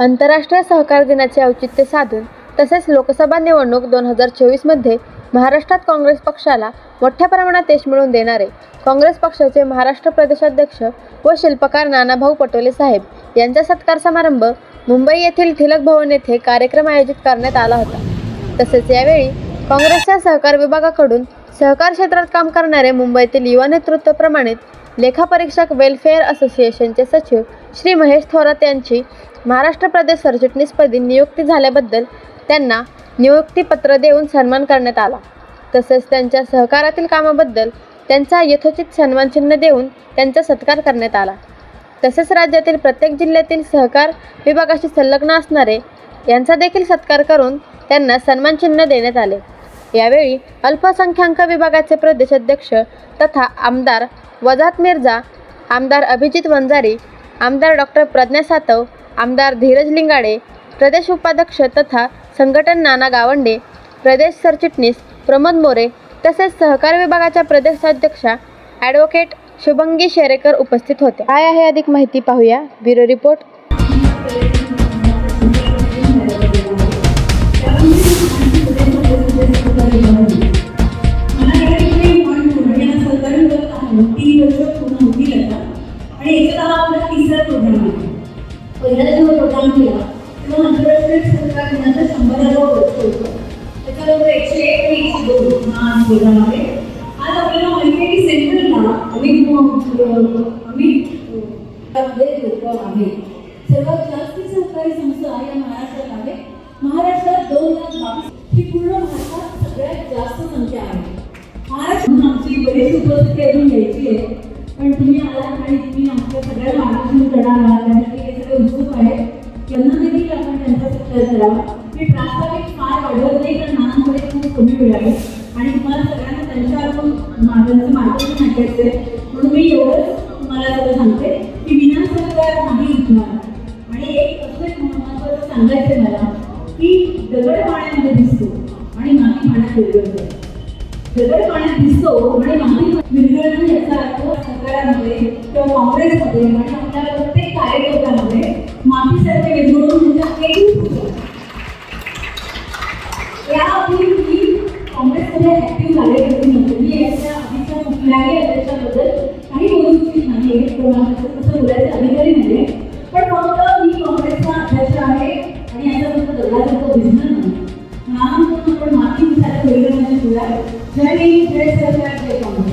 आंतरराष्ट्रीय सहकार दिनाचे औचित्य साधून तसेच लोकसभा निवडणूक दोन हजार चोवीसमध्ये महाराष्ट्रात काँग्रेस पक्षाला मोठ्या प्रमाणात यश मिळवून देणारे काँग्रेस पक्षाचे महाराष्ट्र प्रदेशाध्यक्ष व शिल्पकार नानाभाऊ पटोले साहेब यांचा सत्कार समारंभ मुंबई येथील ठिलक भवन येथे कार्यक्रम आयोजित करण्यात आला होता. तसेच यावेळी काँग्रेसच्या सहकार विभागाकडून सहकार क्षेत्रात काम करणारे मुंबईतील युवा नेतृत्व प्रमाणित लेखापरीक्षक वेलफेअर असोसिएशनचे सचिव श्री महेश थोरात यांची महाराष्ट्र प्रदेश सरचिटणीसपदी नियुक्ती झाल्याबद्दल त्यांना नियुक्तीपत्र देऊन सन्मान करण्यात आला. तसेच त्यांच्या सहकारातील कामाबद्दल त्यांचा यथोचित सन्मानचिन्ह देऊन त्यांचा सत्कार करण्यात आला. तसेच राज्यातील प्रत्येक जिल्ह्यातील सहकार विभागाशी संलग्न असणारे यांचा देखील सत्कार करून त्यांना सन्मानचिन्ह देण्यात आले. यावेळी अल्पसंख्याक विभागाचे प्रदेशाध्यक्ष तथा आमदार वजात मिर्झा आमदार अभिजित वंजारी आमदार डॉक्टर प्रज्ञा सातव आमदार धीरज लिंगाडे प्रदेश उपाध्यक्ष तथा संघटन नाना गावंडे प्रदेश सरचिटणीस प्रमोद मोरे तसेच सहकार विभागाच्या प्रदेशाध्यक्षा ॲडव्होकेट शुभंगी शेरेकर उपस्थित होते. काय आहे अधिक माहिती पाहूया. Bureau report. आहे वर्ष पूर्ण होतील आता आणि याच्यात हा आपला तिसरा प्रोग्राम आहे. पहिला जेव्हा प्रोग्राम केला तेव्हा आंतरराष्ट्रीय सहकार दिनाचा हजार वर्ष होतं. त्याच्याबरोबर एकशे एक आणि एकशे दोन हा प्रोग्राम आहे. आज आपल्याला माहिती आहे की सेंट्रलला अमित अमित लोक आहे सर्वात जास्त सहकारी संस्था या महाराष्ट्रात आहे. महाराष्ट्रात दोन लाख बावीस ही पूर्ण भारतात सगळ्यात जास्त संख्या आहे. महाराष्ट्र आमची बरीच उपस्थिती अजून घ्यायची आहे. पण तुम्ही आलात आणि तुम्ही आमच्या सगळ्या मार्गदर्शन करणार आहात. त्यासाठी हे सगळे उत्सुक आहे. त्यांना देखील आपण त्यांचा सत्कार करावा मी प्रास्ताविक फार वाढवत नाही तर नानांकडे खूप कमी वेळ आहे. आणि तुम्हाला सगळ्यांना त्यांच्याकडून माझं मार्गदर्शन ऐकायचं आहे म्हणून मी एवढंच तुम्हाला सगळं सांगते. की विना सरकार नाही उठणार आणि एक असं एक महत्वाचं सांगायचं मला की दगड पाण्यामध्ये दिसतो आणि माती पाण्यात विरघळते दगड पाण्यात दिसतो आणि माती विरघळणं याचा अर्थ सरकारामध्ये किंवा काँग्रेसमध्ये आणि आपल्या प्रत्येक कार्यकर्त्यामध्ये मातीसारखे विरघळून म्हणजे एकरूप या आधी मी काँग्रेसमध्ये ऍक्टिव्ह झाले नव्हते मी याच्या आधीच्या कुठल्याही अध्यक्षाबद्दल काही बोलू इच्छित नाही. कोणाचं तसं बोलायचे अधिकारी नाही Jenny, ¿quieres?